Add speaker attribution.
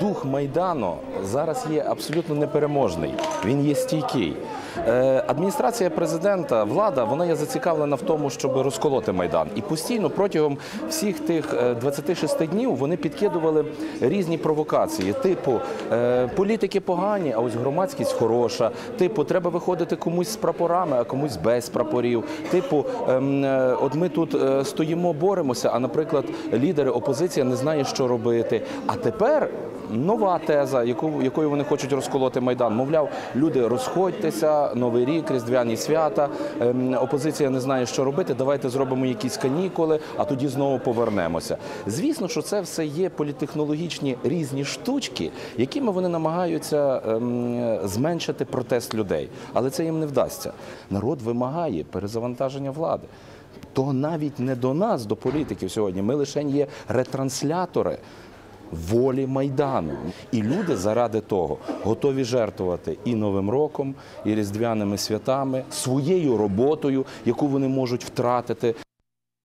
Speaker 1: Дух майдану зараз є абсолютно непереможний. Він є стійкий. Е, Адміністрація президента, влада, вона є зацікавлена в тому, щоб розколоти майдан. І постійно протягом всіх тих е, 26 днів вони підкидували різні провокації. Типу, е, політики погані, а ось громадськість хороша. Типу, треба виходити комусь з прапорами, а комусь без прапорів. Типу, ем, е, от ми тут е, стоїмо, боремося, а наприклад, лідери опозиція не знає, що робити. А тепер нова теза, яку, якою вони хочуть розколоти майдан. Мовляв, люди розходьтеся, новий рік, різдвяні свята. ем, опозиція не знає, що робити. Давайте зробимо якісь канікули, а тоді знову повернемося. Звісно, що це все є політехнологічні різні штучки, якими вони намагаються ем, зменшити протест людей. Але це їм не вдасться. Народ вимагає перезавантаження влади. То навіть не до нас, до політиків сьогодні. Ми лише є ретранслятори волі майдану. І люди заради того готові жертвувати і Новим роком, і різдвяними святами, своєю роботою, яку вони можуть втратити.